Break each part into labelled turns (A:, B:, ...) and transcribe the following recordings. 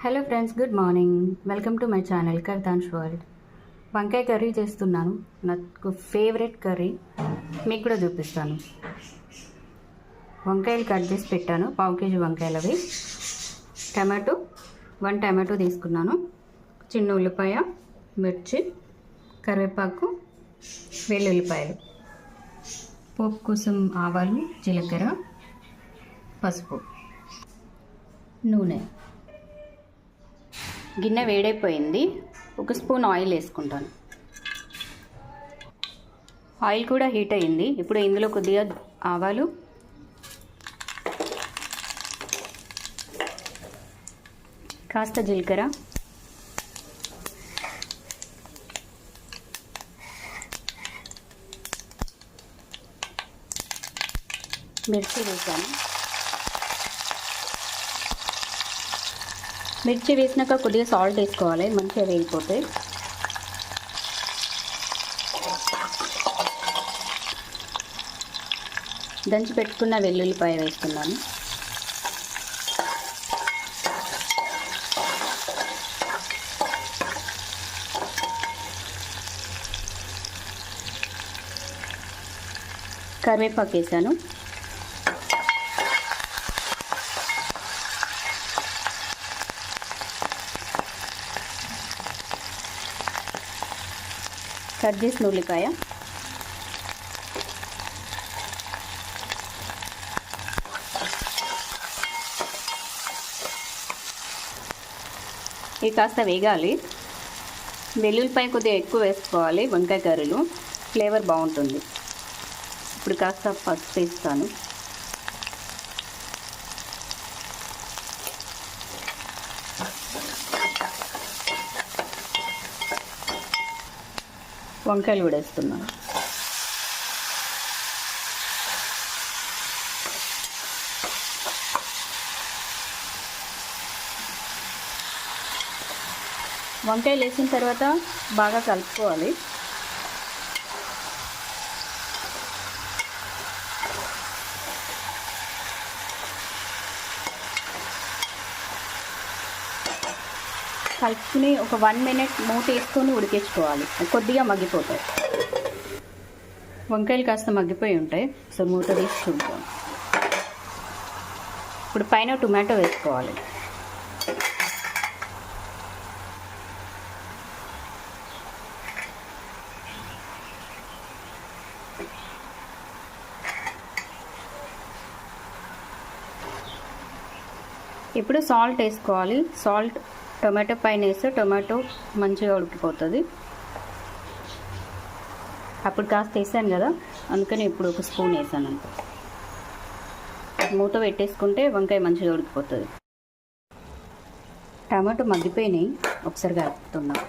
A: Hello friends good morning welcome to my channel Kavithans world వంకాయ curry చేస్తున్నాను. నాకు favourite curry మీకు కూడా చూపిస్తాను. వంకాయలు కట్ చేసి పెట్టాను. పావు కేజీ వంకాయలు అవి టమాటో వన్ టమాటో తీసుకున్నాను. చిన్న ఉల్లిపాయ మిర్చి కరివేపాకు వెల్లుల్లిపాయలు పోపు కోసం ఆవాలు జీలకర్ర పసుపు నూనె. గిన్నె వేడైపోయింది. ఒక స్పూన్ ఆయిల్ వేసుకుంటాను. ఆయిల్ కూడా హీట్ అయింది. ఇప్పుడు ఇందులో కొద్దిగా ఆవాలు. కాస్త జీలకర్ర. మిర్చి వేసాను. మిర్చి వేసినాక కొద్దిగా సాల్ట్ వేసుకోవాలి మంచిగా వేగిపోతే. దంచి పెట్టుకున్న వెల్లుల్లిపాయ వేస్తున్నాను కరివేపాకు వేసాను. కట్ చేసిన ఉల్లిపాయ ఇది కాస్త వేగాలి. వెల్లుల్లిపాయ కొద్దిగా ఎక్కువ వేసుకోవాలి వంకాయ కర్రీలు. ఫ్లేవర్ బాగుంటుంది. ఇప్పుడు కాస్త పసుపు వేస్తాను. వంకాయలు కూడా వేస్తున్నాను వంకాయలు వేసిన తర్వాత బాగా కలుపుకోవాలి. కలుపుకుని ఒక వన్ మినిట్ మూత వేసుకొని ఉడికించుకోవాలి. కొద్దిగా మగ్గిపోతాయి. వంకాయలు కాస్త మగ్గిపోయి ఉంటాయి. సో మూత తీసి చూద్దాం. ఇప్పుడు పైన టొమాటో వేసుకోవాలి. ఇప్పుడు సాల్ట్ వేసుకోవాలి. సాల్ట్ టొమాటో పైన వేస్తే టొమాటో మంచిగా ఉడికిపోతుంది. అప్పుడు కాస్త వేసాను కదా అందుకని ఇప్పుడు ఒక స్పూన్ వేసాను. మూత పెట్టేసుకుంటే వంకాయ మంచిగా ఉడికిపోతుంది. టమాటో మగ్గిపోయినాయి ఒకసారి కలుపుతున్నాం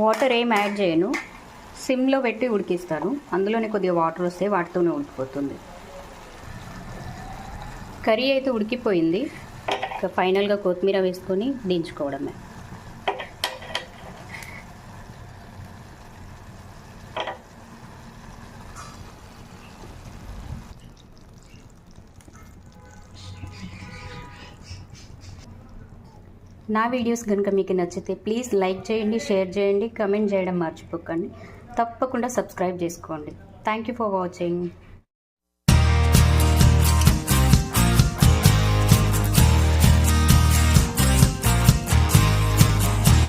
A: వాటర్ ఏం యాడ్ చేయను. సిమ్లో పెట్టి ఉడికిస్తాను. అందులోనే కొద్దిగా వాటర్ వస్తే వాటితోనే ఉడికిపోతుంది. కర్రీ అయితే ఉడికిపోయింది. ఇక ఫైనల్గా కొత్తిమీర వేసుకొని దించుకోవడమే. నా వీడియోస్ కనుక మీకు నచ్చితే ప్లీజ్ లైక్ చేయండి షేర్ చేయండి కమెంట్ చేయడం మర్చిపోకండి. తప్పకుండా సబ్స్క్రైబ్ చేసుకోండి. Thank you for watching